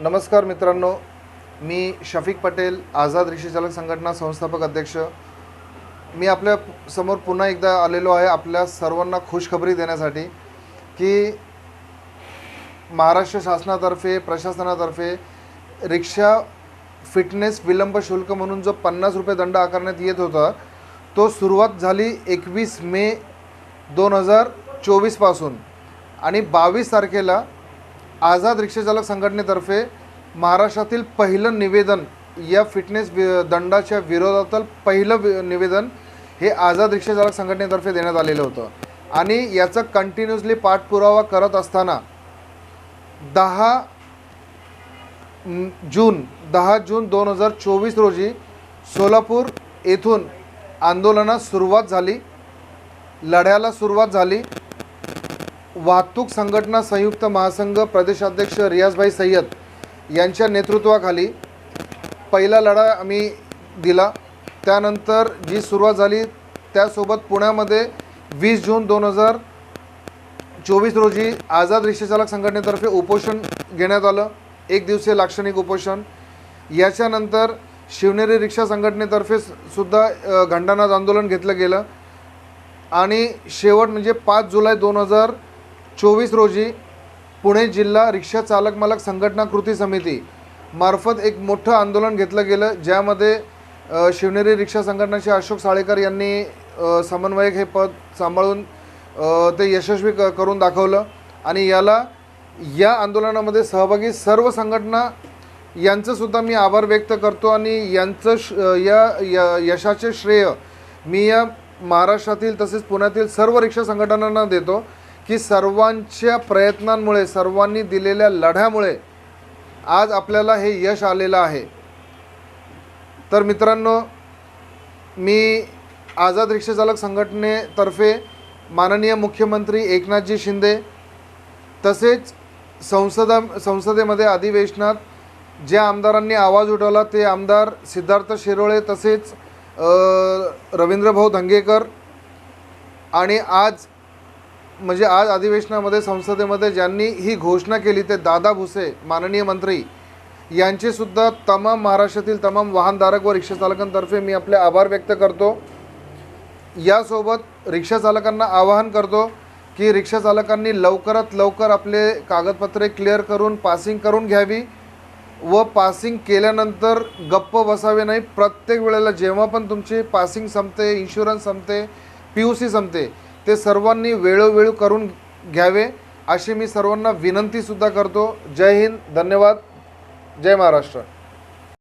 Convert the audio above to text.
नमस्कार मित्रांनो मी शफिक पटेल आझाद रिक्षाचालक संघटना संस्थापक अध्यक्ष. मी आपल्यासमोर पुन्हा एकदा आलेलो आहे आपल्या सर्वांना खुशखबरी देण्यासाठी की महाराष्ट्र शासनातर्फे प्रशासनातर्फे रिक्षा फिटनेस विलंब शुल्क म्हणून जो पन्नास रुपये दंड आकारण्यात येत होता तो सुरुवात झाली एकवीस मे दोन हजार चोवीसपासून आणि बावीस तारखेला आझाद रिक्षाचालक संघटनेतर्फे महाराष्ट्रातील पहिलं निवेदन या फिटनेस वि दंडाच्या विरोधातील पहिलं निवेदन हे आझाद रिक्षाचालक संघटनेतर्फे देण्यात आलेलं होतं. आणि याचा कंटिन्युअसली पाठपुरावा करत असताना दहा जून दहा जून दोन हजार चोवीस रोजी सोलापूर येथून आंदोलनास सुरुवात झाली लढ्याला सुरुवात झाली. वाहतूक संघटना संयुक्त महासंघ प्रदेशाध्यक्ष रियाजभाई सय्यद यांच्या नेतृत्वाखाली पहिला लढा आम्ही दिला. त्यानंतर जी सुरुवात झाली त्यासोबत पुण्यामध्ये वीस जून दोन हजार चोवीस रोजी आझाद रिक्षाचालक संघटनेतर्फे उपोषण घेण्यात आलं. एक दिवसीय लाक्षणिक उपोषण. याच्यानंतर शिवनेरी रिक्षा संघटनेतर्फे सुद्धा घंटानाद आंदोलन घेतलं गेलं. आणि शेवट म्हणजे पाच जुलै दोन हजार चोवीस रोजी पुणे जिल्हा रिक्षा चालक मालक संघटना कृती समिती मार्फत एक मोठं आंदोलन घेतलं गेलं ज्यामध्ये शिवनेरी रिक्षा संघटनाचे अशोक साळेकर यांनी समन्वयक हे पद सांभाळून ते यशस्वी क करून दाखवलं आणि याला या आंदोलनामध्ये सहभागी सर्व संघटना यांचंसुद्धा मी आभार व्यक्त करतो आणि यांचं श या या- यशाचे श्रेय मी या महाराष्ट्रातील तसेच पुण्यातील सर्व रिक्षा संघटनांना देतो. की सर्वांच्या प्रयत्नांमुळे सर्वांनी दिलेल्या लढ्यामुळे आज आपल्याला हे यश आलेलं आहे. तर मित्रांनो मी आझाद रिक्षाचालक संघटनेतर्फे माननीय मुख्यमंत्री एकनाथजी शिंदे तसेच संसदा संसदेमध्ये अधिवेशनात ज्या आमदारांनी आवाज उठवला ते आमदार सिद्धार्थ शिरोळे तसेच रवींद्रभाऊ धंगेकर आणि आज म्हणजे आज अधिवेशनामध्ये संसदेमध्ये ज्यांनी ही घोषणा केली ते दादा भुसे माननीय मंत्री यांचेसुद्धा तमाम महाराष्ट्रातील तमाम वाहनधारक व रिक्षाचालकांतर्फे मी आपले आभार व्यक्त करतो. यासोबत रिक्षाचालकांना आवाहन करतो की रिक्षाचालकांनी लवकरात लवकर आपले कागदपत्रे क्लिअर करून पासिंग करून घ्यावी व पासिंग केल्यानंतर गप्प बसावे नाही. प्रत्येक वेळेला जेव्हा पण तुमची पासिंग संपते इन्शुरन्स संपते पी यू सी संपते ते सर्वांनी वेळोवेळी करून घ्यावे अशी मी सर्वांना विनंतीसुद्धा करतो. जय हिंद. धन्यवाद. जय महाराष्ट्र.